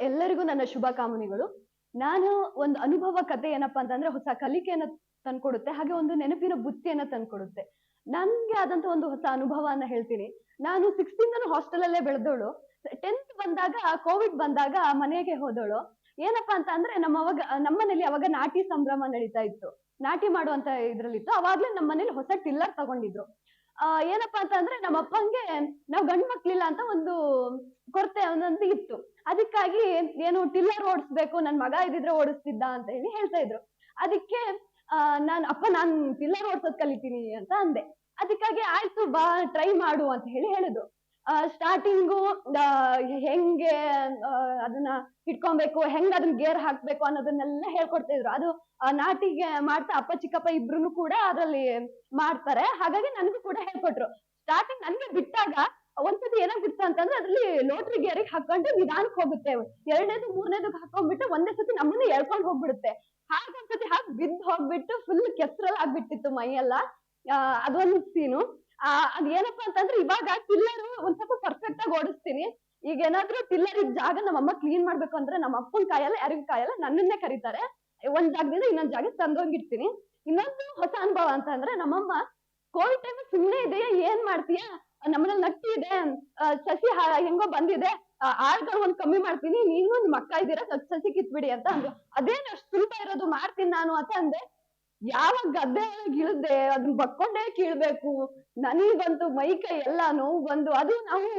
ಎಲ್ಲರಿಗೂ ನನ್ನ ಶುಭ ಕಾಮನೆಗಳು. ನಾನು ಒಂದು ಅನುಭವ ಕತೆ ಏನಪ್ಪಾ ಅಂತಂದ್ರೆ ಹೊಸ ಕಲಿಕೆಯನ್ನ ತಂದ್ಕೊಡುತ್ತೆ, ಹಾಗೆ ಒಂದು ನೆನಪಿನ ಬುತ್ತಿಯನ್ನ ತಂದ್ಕೊಡುತ್ತೆ. ನನ್ಗೆ ಆದಂತ ಒಂದು ಹೊಸ ಅನುಭವನ ಹೇಳ್ತೀನಿ. ನಾನು ಸಿಕ್ಸ್ತಿಂದನು ಹಾಸ್ಟೆಲ್ ಅಲ್ಲೇ ಬೆಳೆದವಳು ಟೆಂತ್ ಬಂದಾಗ ಕೋವಿಡ್ ಬಂದಾಗ ಮನೆಗೆ ಹೋದವಳು ಏನಪ್ಪಾ ಅಂತ ಅಂದ್ರೆ ನಮ್ಮ ಅವಾಗ, ನಮ್ಮನೇಲಿ ಅವಾಗ ನಾಟಿ ಸಂಭ್ರಮ ನಡೀತಾ ಇತ್ತು. ನಾಟಿ ಮಾಡುವಂತ ಇದ್ರಲ್ಲಿತ್ತು. ಅವಾಗ್ಲೇ ನಮ್ಮ ಮನೇಲಿ ಹೊಸ ಟಿಲ್ಲರ್ ತಗೊಂಡಿದ್ರು. ಆ, ಏನಪ್ಪಾ ಅಂತ ಅಂದ್ರೆ ನಮ್ಮ ಅಪ್ಪಂಗೆ ನಾವ್ ಗಂಡ್ ಮಕ್ಳಿಲ್ಲ ಅಂತ ಒಂದು ಕೊರತೆ ಒಂದೊಂದು ಇತ್ತು. ಅದಕ್ಕಾಗಿ ಏನು ಟಿಲ್ಲರ್ ಓಡಿಸ್ಬೇಕು, ನನ್ ಮಗ ಇದ್ರೆ ಓಡಿಸ್ತಿದ್ದ ಅಂತ ಹೇಳಿ ಹೇಳ್ತಾ ಇದ್ರು. ಅದಕ್ಕೆ ನಾನ್, ಅಪ್ಪ ನಾನ್ ಟಿಲ್ಲರ್ ಓಡಿಸೋದ್ ಕಲಿತೀನಿ ಅಂತ ಅಂದೆ. ಅದಕ್ಕಾಗಿ ಆಯ್ತು ಬಾ ಟ್ರೈ ಮಾಡು ಅಂತ ಹೇಳಿ ಹೇಳಿದ್ರು. ಸ್ಟಾರ್ಟಿಂಗು ಹೆಂಗೆ ಅದನ್ನ ಇಟ್ಕೊಬೇಕು, ಹೆಂಗ್ ಅದನ್ನ ಗೇರ್ ಹಾಕ್ಬೇಕು ಅನ್ನೋದನ್ನೆಲ್ಲ ಹೇಳ್ಕೊಡ್ತಾ ಇದ್ರು. ಅದು ನಾಟಿಗೆ ಮಾಡ್ತಾ ಅಪ್ಪ, ಚಿಕ್ಕಪ್ಪ ಇಬ್ರು ಕೂಡ ಅದ್ರಲ್ಲಿ ಮಾಡ್ತಾರೆ. ಹಾಗಾಗಿ ನನಗೂ ಕೂಡ ಹೇಳ್ಕೊಟ್ರು. ಸ್ಟಾರ್ಟಿಂಗ್ ನನ್ಗೆ ಬಿಟ್ಟಾಗ ಏನಾಗ್ಬಿಡ್ತು ಅಂತಂದ್ರೆ ಅದ್ರಲ್ಲಿ ಲೋಟ್ರಿ ಗೇರಿಗೆ ಹಾಕೊಂಡು ನಿಧಾನಕ್ ಹೋಗುತ್ತೆ. ಎರಡನೇದು ಮೂರನೇದು ಹಾಕೊಂಡ್ಬಿಟ್ಟು ಒಂದೇ ಸತಿ ನಮ್ಮನ್ನ ಎಳ್ಕೊಂಡ್ ಹೋಗ್ಬಿಡುತ್ತೆ. ಸತಿ ಹಾಗೆ ಬಿದ್ದ್ ಹೋಗ್ಬಿಟ್ಟು ಫುಲ್ ಕೆಸರಲ್ಲಿ ಆಗ್ಬಿಟ್ಟಿತ್ತು ಮೈಯೆಲ್ಲ. ಅದೊಂದು ಸೀನು ಆ ಅದ್ ಏನಪ್ಪಾ ಅಂತಂದ್ರೆ ಇವಾಗ ಟಿಲ್ಲರ್ ಒಂದ್ ಸ್ವಲ್ಪ ಪರ್ಫೆಕ್ಟ್ ಆಗಿ ಓಡಿಸ್ತೀನಿ. ಈಗ ಏನಾದ್ರೂ ಟಿಲ್ಲರ್ ಇದ್ ಜಾಗ ನಮ್ಮಮ್ಮ ಕ್ಲೀನ್ ಮಾಡ್ಬೇಕು ಅಂದ್ರೆ ನಮ್ಮ ಅಪ್ಪನ ಕಾಯಲ್ಲ ಯಾರಿಗೂ ಕಾಯಲ್ಲ ನನ್ನನ್ನೇ ಕರೀತಾರೆ. ಒಂದ್ ಜಾಗದಿಂದ ಇನ್ನೊಂದ್ ಜಾಗ ತಂದೋಗಿರ್ತೀನಿ ಇನ್ನೊಂದು ಹೊಸ ಅನುಭವ ಅಂತ ಅಂದ್ರೆ ನಮ್ಮಮ್ಮ ಕೋವಿಡ್ ಟೈಮ್ ಸುಮ್ನೆ ಇದೆಯಾ? ಏನ್ ಮಾಡ್ತೀಯಾ? ನಮ್ಮನ್ನ ನಟ್ಟಿ ಸಸಿ ಹೆಂಗೋ ಬಂದಿದೆ. ಆಳ್ಗಳು ಒಂದ್ ಕಮ್ಮಿ ಮಾಡ್ತೀನಿ. ನೀನು ನಿಮ್ ಅಕ್ಕ ಇದ್ದೀರಾ, ಸಸಿ ಕಿತ್ಬಿಡಿ ಅಂತ ಅಂದ್ರು ಅದೇನು ಅಷ್ಟ್ ಸುಲಭ ಇರೋದು, ಮಾಡ್ತೀನಿ ನಾನು ಅಂತ ಅಂದೆ. ಯಾವಾಗ ಗದ್ದೆ ಇಳ್ದೆ ಅದನ್ನ ಬಕ್ಕೊಂಡೇ ಕೀಳ್ಬೇಕು? ನನಗ್ ಬಂತು ಮೈ ಕೈ ಎಲ್ಲ ನೋವು ಬಂದು ಅದು ನಾವು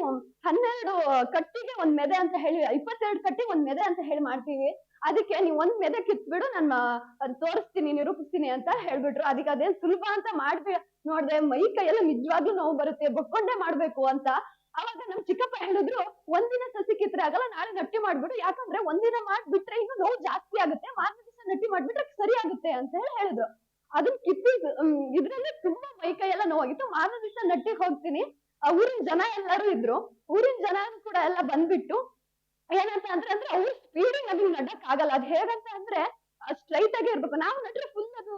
ಹನ್ನೆರಡು ಕಟ್ಟಿಗೆ ಒಂದ್ ಮೆದೆ ಅಂತ ಹೇಳಿ, ಇಪ್ಪತ್ತೆರಡು ಕಟ್ಟಿಗೆ ಒಂದ್ ಮೆದೆ ಅಂತ ಹೇಳಿ ಮಾಡ್ತೀವಿ. ಅದಕ್ಕೆ ನೀವ್ ಒಂದ್ ಮೆದೆ ಕಿತ್ಬಿಡು ನಾನು ಅದ್ ತೋರಿಸ್ತೀನಿ, ನಿರೂಪಿಸ್ತೀನಿ ಅಂತ ಹೇಳ್ಬಿಟ್ರು. ಅದಕ್ಕೆ ಅದೇನ್ ಸುಲಭ ಅಂತ ಮಾಡ್ಬಿ ನೋಡ್ದೆ, ಮೈ ಕೈ ಎಲ್ಲ ನಿಜವಾಗ್ಲೂ ನೋವು ಬರುತ್ತೆ ಬಕ್ಕೊಂಡೇ ಮಾಡ್ಬೇಕು ಅಂತ. ಅವಾಗ ನಮ್ ಚಿಕ್ಕಪ್ಪ ಹೇಳಿದ್ರು, ಒಂದಿನ ಸಸಿ ಕಿತ್ರೆ ಆಗಲ್ಲ, ನಾಳೆ ಗಟ್ಟಿ ಮಾಡ್ಬಿಡು. ಯಾಕಂದ್ರೆ ಒಂದಿನ ಮಾಡ್ಬಿಟ್ರೆ ಇನ್ನು ನೋವು ಜಾಸ್ತಿ ಆಗುತ್ತೆ, ಮಾರನೇ ನಟ್ಟಿ ಮಾಡ್ಬಿಟ್ರೆ ಸರಿ ಆಗುತ್ತೆ ಅಂತ ಹೇಳಿ ಹೇಳಿದ್ರು. ಅದನ್ನ ಕಿತ್ತಿ ಇದ್ರಲ್ಲಿ ತುಂಬಾ ಮೈ ಕೈ ಎಲ್ಲ ನೋವಾಗಿತ್ತು. ಮಾರನೇ ದಿವಸ ನಟ್ಟಿಗೆ ಹೋಗ್ತೀನಿ. ಊರಿನ ಜನ ಎಲ್ಲರೂ ಇದ್ರು. ಊರಿನ ಜನ ಕೂಡ ಎಲ್ಲ ಬಂದ್ಬಿಟ್ಟು ಏನಂತ ಅಂದ್ರೆ ಅಂದ್ರೆ ಅವ್ರ ಸ್ಪೀಡಿಂಗ್ ಅದನ್ನ ನಡಕ್ ಆಗಲ್ಲ. ಅದ್ ಹೇಗಂತ ಅಂದ್ರೆ ಸ್ಟ್ರೈಟ್ ಆಗಿ ಇರ್ಬೇಕು. ನಾವು ನಟ್ರೆ ಫುಲ್ ಅದು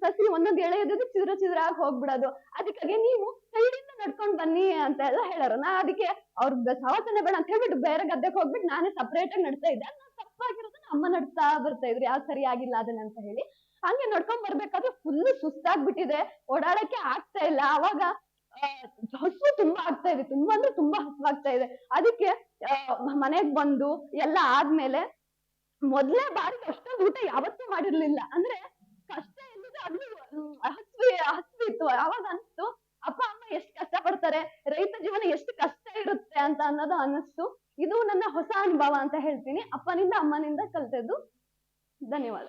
ಸಸಿ ಒಂದೊಂದ್ ಎಳೆ ಇದ್ದು ಚಿದ್ರ ಚಿದ್ರ ಆಗಿ ಹೋಗ್ಬಿಡೋದು. ಅದಕ್ಕಾಗಿ ನೀವು ಸೈಡಿಂದ ನಡ್ಕೊಂಡ್ ಬನ್ನಿ ಅಂತ ಎಲ್ಲ ಹೇಳೋರು. ನಾ ಅದಕ್ಕೆ ಅವ್ರ ಸವತನೆ ಬೇಡ ಅಂತ ಹೇಳ್ಬಿಟ್ಟು ಬೇರೆ ಗದ್ದೆಗೆ ಹೋಗ್ಬಿಟ್ಟು ನಾನೇ ಸಪರೇಟ್ ಆಗಿ ನಡ್ತಾ ಇದ್ದೆ. ನಾನು ತಪ್ಪಾಗಿರೋದನ್ನ ಅಮ್ಮ ನಡ್ತಾ ಬರ್ತಾ ಇದ್ರು, ಯಾವ್ದು ಸರಿಯಾಗಿಲ್ಲ ಅದನ್ನ ಅಂತ ಹೇಳಿ. ಹಂಗೆ ನಡ್ಕೊಂಡ್ ಬರ್ಬೇಕಾದ್ರೆ ಫುಲ್ ಸುಸ್ತಾಗ್ಬಿಟ್ಟಿದೆ. ಓಡಾಡಕ್ಕೆ ಆಗ್ತಾ ಇಲ್ಲ. ಅವಾಗ ಹಸು ತುಂಬಾ ಆಗ್ತಾ ಇದೆ. ತುಂಬಾ ಅಂದ್ರೆ ತುಂಬಾ ಹಸುವಾಗ್ತಾ ಇದೆ. ಅದಕ್ಕೆ ಮನೆಗ್ ಬಂದು ಎಲ್ಲ ಆದ್ಮೇಲೆ ಮೊದ್ಲೇ ಬಾರಿ ಅಷ್ಟೊಂದು ಊಟ ಯಾವತ್ತೂ ಮಾಡಿರ್ಲಿಲ್ಲ. ಅಂದ್ರೆ ಕಷ್ಟ ಎಲ್ಲಿದೆ ಅದು ಹಸ್ವಿ ಇತ್ತು. ಅವಾಗ ಅನ್ಸ್ತು, ಅಪ್ಪ, ಅಮ್ಮ ಎಷ್ಟು ಕಷ್ಟ ಪಡ್ತಾರೆ? ರೈತ ಜೀವನ ಎಷ್ಟು ಕಷ್ಟ ಇರುತ್ತೆ ಅಂತ ಅನ್ನೋದು ಅನ್ನಿಸ್ತು. ಇದು ನನ್ನ ಹೊಸ ಅನುಭವ ಅಂತ ಹೇಳ್ತೀನಿ. ಅಪ್ಪನಿಂದ ಅಮ್ಮನಿಂದ ಕಲ್ತದ್ದು ಧನ್ಯವಾದ.